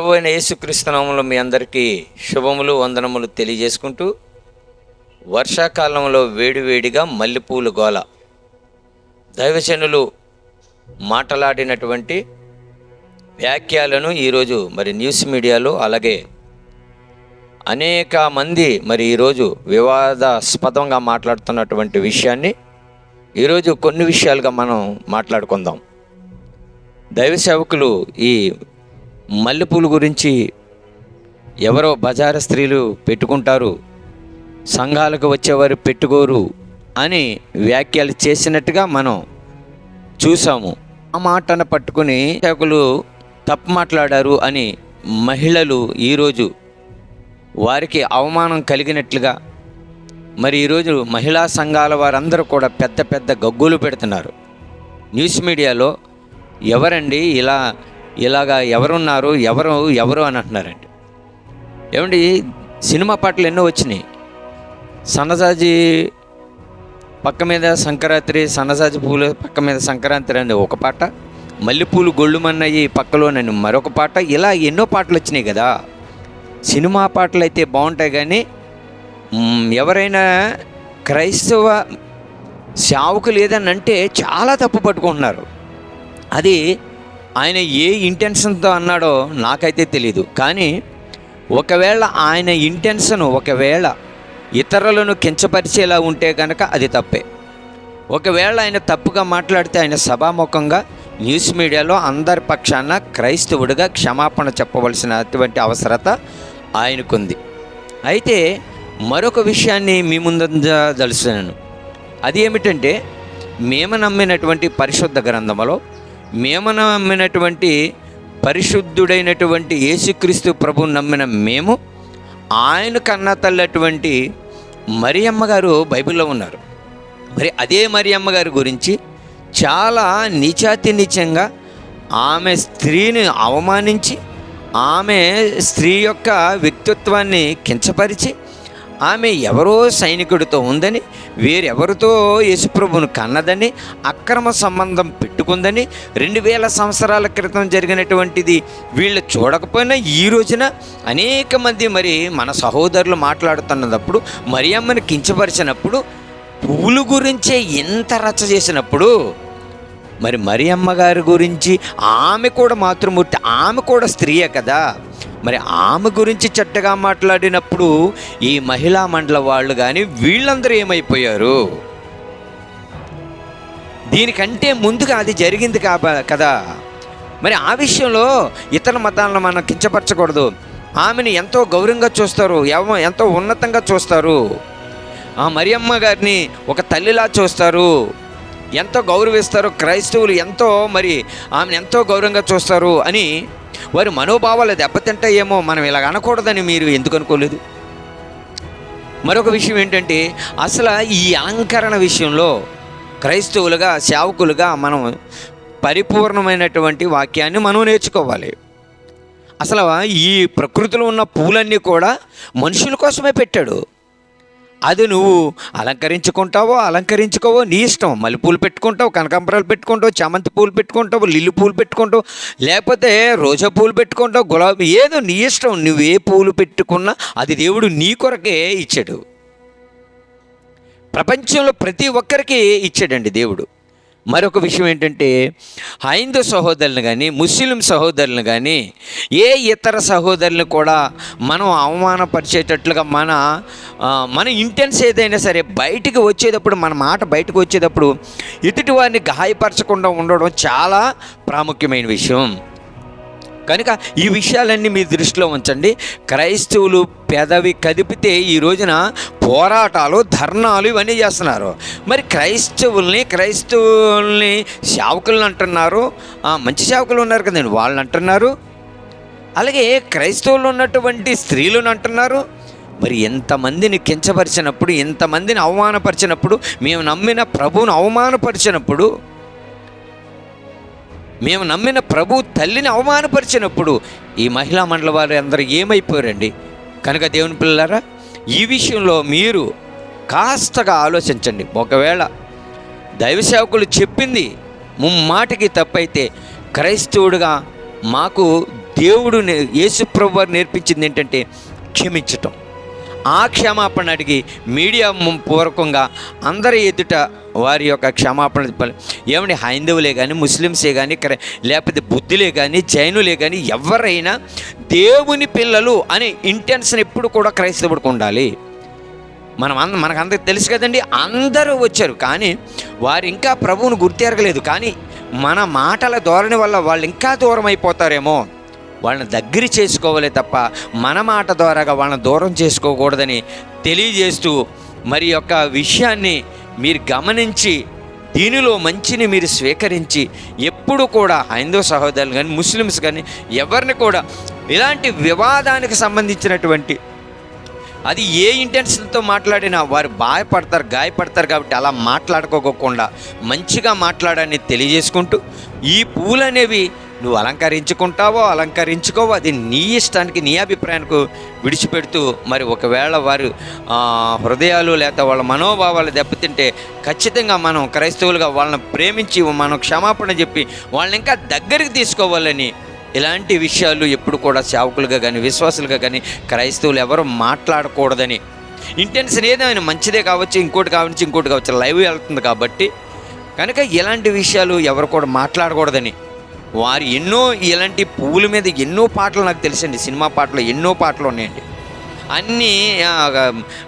ప్రభు అయిన యేసుక్రీస్తునామంలో మీ అందరికీ శుభములు వందనములు తెలియజేసుకుంటూ వర్షాకాలంలో వేడివేడిగా మల్లెపూలు గోల. దైవజనులు మాట్లాడినటువంటి వ్యాఖ్యలను ఈరోజు మరి న్యూస్ మీడియాలో అలాగే అనేక మంది మరి ఈరోజు వివాదాస్పదంగా మాట్లాడుతున్నటువంటి విషయాన్ని ఈరోజు కొన్ని విషయాలుగా మనం మాట్లాడుకుందాం. దైవ సేవకులు ఈ మల్లెపూలు గురించి ఎవరో బజార స్త్రీలు పెట్టుకుంటారు సంఘాలకు వచ్చేవారు పెట్టుకోరు అని వ్యాఖ్యలు చేసినట్టుగా మనం చూసాము. ఆ మాటను పట్టుకుని సేవకులు తప్పు మాట్లాడారు అని మహిళలు ఈరోజు వారికి అవమానం కలిగినట్లుగా మరి ఈరోజు మహిళా సంఘాల వారందరూ కూడా పెద్ద పెద్ద గగ్గులు పెడుతున్నారు. న్యూస్ మీడియాలో ఎవరండి ఇలా ఇలాగా ఎవరున్నారు ఎవరు ఎవరు అని అంటున్నారండి. ఏమండి సినిమా పాటలు ఎన్నో వచ్చినాయి. సన్నజాజి పక్క మీద సంక్రాంతి సన్నజాజి పూలు పక్క మీద సంక్రాంతి అని ఒక పాట మల్లెపూలు గొళ్ళుమన్నయి పక్కలోనని మరొక పాట ఇలా ఎన్నో పాటలు వచ్చినాయి కదా. సినిమా పాటలు అయితే బాగుంటాయి కానీ ఎవరైనా క్రైస్తవ సేవకులు ఏదని అంటే చాలా తప్పు పట్టుకుంటున్నారు. అది ఆయన ఏ ఇంటెన్షన్తో అన్నాడో నాకైతే తెలీదు. కానీ ఒకవేళ ఆయన ఇంటెన్షన్ ఒకవేళ ఇతరులను కించపరిచేలా ఉంటే కనుక అది తప్పే. ఒకవేళ ఆయన తప్పుగా మాట్లాడితే ఆయన సభాముఖంగా న్యూస్ మీడియాలో అందరి పక్షాన క్రైస్తవుడిగా క్షమాపణ చెప్పవలసినటువంటి అవసరత ఆయనకుంది. అయితే మరొక విషయాన్ని మీ ముందంజదలుస్తున్నాను. అది ఏమిటంటే మేము నమ్మినటువంటి పరిశుద్ధ గ్రంథములో మేము నమ్మినటువంటి పరిశుద్ధుడైనటువంటి యేసుక్రీస్తు ప్రభు నమ్మిన మేము ఆయన కన్న తల్లటువంటి మరియమ్మ గారు బైబిల్లో ఉన్నారు. మరి అదే మరియమ్మ గారి గురించి చాలా నీచాతి నీచంగా ఆమె స్త్రీని అవమానించి ఆమె స్త్రీ యొక్క వ్యక్తిత్వాన్ని కించపరిచి ఆమె ఎవరో సైనికుడితో ఉందని వేరెవరితో యేసుప్రభును కన్నదని అక్రమ సంబంధం ఉందని రెండు వేల సంవత్సరాల క్రితం జరిగినటువంటిది. వీళ్ళు చూడకపోయినా ఈ రోజున అనేక మంది మరి మన సహోదరులు మాట్లాడుతున్నప్పుడు మరియమ్మని కించపరిచినప్పుడు పువ్వుల గురించే ఇంత రచ్చ చేసినప్పుడు మరి మరియమ్మ గారి గురించి ఆమె కూడా మాతృమూర్తి ఆమె కూడా స్త్రీయే కదా. మరి ఆమె గురించి చెట్టగా మాట్లాడినప్పుడు ఈ మహిళా మండల వాళ్ళు కానీ వీళ్ళందరూ ఏమైపోయారు? దీనికంటే ముందుగా అది జరిగింది కాబ కదా? మరి ఆ విషయంలో ఇతర మతాలను మనం కించపరచకూడదు. ఆమెను ఎంతో గౌరవంగా చూస్తారు ఎవ ఎంతో ఉన్నతంగా చూస్తారు. ఆ మరియమ్మ గారిని ఒక తల్లిలా చూస్తారు. ఎంతో గౌరవిస్తారు క్రైస్తవులు ఎంతో మరి ఆమెను ఎంతో గౌరవంగా చూస్తారు అని వారి మనోభావాలు దెబ్బతింటాయేమో మనం ఇలాగ అనకూడదని మీరు ఎందుకు అనుకోలేదు? మరొక విషయం ఏంటంటే అసలు ఈ అలంకరణ విషయంలో క్రైస్తవులుగా సేవకులుగా మనం పరిపూర్ణమైనటువంటి వాక్యాన్ని మనం నేర్చుకోవాలి. అసలు ఈ ప్రకృతిలో ఉన్న పూలన్నీ కూడా మనుషుల కోసమే పెట్టాడు. అది నువ్వు అలంకరించుకుంటావో అలంకరించుకోవో నీ ఇష్టం. మల్లెపూలు పెట్టుకుంటావు కనకాంబరాలు పెట్టుకుంటావు చామంతి పూలు పెట్టుకుంటావు లిల్లి పూలు పెట్టుకుంటావు లేకపోతే రోజా పూలు పెట్టుకుంటావు గులాబీ ఏదో నీ ఇష్టం. నువ్వు ఏ పూలు పెట్టుకున్నా అది దేవుడు నీ కొరకే ఇచ్చాడు. ప్రపంచంలో ప్రతి ఒక్కరికి ఇచ్చాడండి దేవుడు. మరొక విషయం ఏంటంటే హైందవ సహోదరులను కానీ ముస్లిం సహోదరులను కానీ ఏ ఇతర సహోదరులను కూడా మనం అవమానపరిచేటట్లుగా మన మన ఇంటెన్స్ ఏదైనా సరే బయటికి వచ్చేటప్పుడు మన మాట బయటకు వచ్చేటప్పుడు ఎదుటి వారిని గాయపరచకుండా ఉండడం చాలా ప్రాముఖ్యమైన విషయం. కనుక ఈ విషయాలన్నీ మీ దృష్టిలో ఉంచండి. క్రైస్తవులు పెదవి కదిపితే ఈ రోజున పోరాటాలు ధర్నాలు ఇవన్నీ చేస్తున్నారు. మరి క్రైస్తవుల్ని క్రైస్తవుల్ని సేవకులను అంటున్నారు. మంచి సేవకులు ఉన్నారు కదండి వాళ్ళని అంటున్నారు. అలాగే క్రైస్తవులు ఉన్నటువంటి స్త్రీలను అంటున్నారు. మరి ఎంతమందిని కించపరిచినప్పుడు ఎంతమందిని అవమానపరిచినప్పుడు మేము నమ్మిన ప్రభువును అవమానపరిచినప్పుడు మేము నమ్మిన ప్రభు తల్లిని అవమానపరిచినప్పుడు ఈ మహిళా మండల వారు అందరూ ఏమైపోయారండి? కనుక దేవుని పిల్లలారా ఈ విషయంలో మీరు కాస్తగా ఆలోచించండి. ఒకవేళ దైవ సేవకులు చెప్పింది ముమ్మాటికి తప్పైతే క్రైస్తవుడిగా మాకు దేవుడు యేసుప్రభు వారు నేర్పించింది ఏంటంటే క్షమించటం. ఆ క్షమాపణ అడిగి మీడియా పూర్వకంగా అందరి ఎదుట వారి యొక్క క్షమాపణ ఏమండి హైందవులే కానీ ముస్లిమ్సే కానీ క్రై లేకపోతే బుద్ధులే కానీ జైనులే కానీ ఎవరైనా దేవుని పిల్లలు అనే ఇంటెన్షన్ ఎప్పుడు కూడా క్రైస్తవుడికి ఉండాలి. మనం అంద మనకందరికి తెలుసు కదండి అందరూ వచ్చారు. కానీ వారు ఇంకా ప్రభువును గుర్తెరగలేదు. కానీ మన మాటల ధోరణి వల్ల వాళ్ళు ఇంకా దూరం అయిపోతారేమో. వాళ్ళని దగ్గర చేసుకోవాలి తప్ప మన మాట ద్వారాగా వాళ్ళని దూరం చేసుకోకూడదని తెలియజేస్తూ మరి యొక్క విషయాన్ని మీరు గమనించి దీనిలో మంచిని మీరు స్వీకరించి ఎప్పుడు కూడా హైందవ సహోదరులు కానీ ముస్లిమ్స్ కానీ ఎవరిని కూడా ఇలాంటి వివాదానికి సంబంధించినటువంటి అది ఏ ఇంటెన్షన్తో మాట్లాడినా వారు బాధపడతారు గాయపడతారు కాబట్టి అలా మాట్లాడుకోకుండా మంచిగా మాట్లాడని తెలియజేసుకుంటూ ఈ పూలు అనేవి నువ్వు అలంకరించుకుంటావో అలంకరించుకోవో అది నీ ఇష్టానికి నీ అభిప్రాయానికి విడిచిపెడుతూ మరి ఒకవేళ వారు హృదయాలు లేదా వాళ్ళ మనోభావాలు దెబ్బతింటే ఖచ్చితంగా మనం క్రైస్తవులుగా వాళ్ళని ప్రేమించి మనం క్షమాపణ చెప్పి వాళ్ళని ఇంకా దగ్గరికి తీసుకోవాలని ఇలాంటి విషయాలు ఎప్పుడు కూడా సేవకులుగా కానీ విశ్వాసులుగా కానీ క్రైస్తవులు ఎవరు మాట్లాడకూడదని. ఇంటెన్షన్ ఏదైనా మంచిదే కావచ్చు ఇంకోటి కావచ్చు ఇంకోటి కావచ్చు లైవ్ వెళ్తుంది కాబట్టి కనుక ఇలాంటి విషయాలు ఎవరు కూడా మాట్లాడకూడదని. వారు ఎన్నో ఇలాంటి పువ్వుల మీద ఎన్నో పాటలు నాకు తెలుసండి. సినిమా పాటలు ఎన్నో పాటలు ఉన్నాయండి. అన్నీ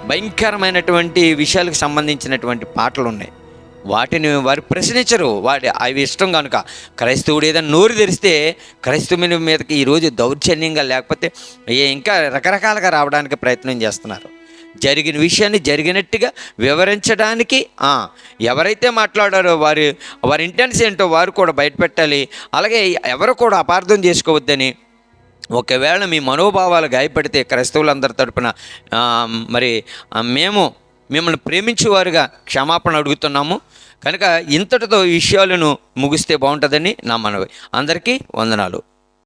భయంకరమైనటువంటి విషయాలకు సంబంధించినటువంటి పాటలు ఉన్నాయి. వాటిని వారు ప్రశ్నించరు. వాటి అవి ఇష్టం కనుక క్రైస్తవుడు ఏదైనా నోరు తెరిస్తే క్రైస్తవుని మీదకి ఈరోజు దౌర్జన్యంగా లేకపోతే ఇంకా రకరకాలుగా రావడానికి ప్రయత్నం చేస్తున్నారు. జరిగిన విషయాన్ని జరిగినట్టుగా వివరించడానికి ఎవరైతే మాట్లాడారో వారి వారి ఇంటెన్స్ ఏంటో వారు కూడా బయటపెట్టాలి. అలాగే ఎవరు కూడా అపార్థం చేసుకోవద్దని ఒకవేళ మీ మనోభావాలు గాయపడితే క్రైస్తవులందరి తరపున మరి మేము మిమ్మల్ని ప్రేమించేవారుగా క్షమాపణ అడుగుతున్నాము. కనుక ఇంతటితో విషయాలను ముగిస్తే బాగుంటుందని నా మనవి. అందరికీ వందనాలు.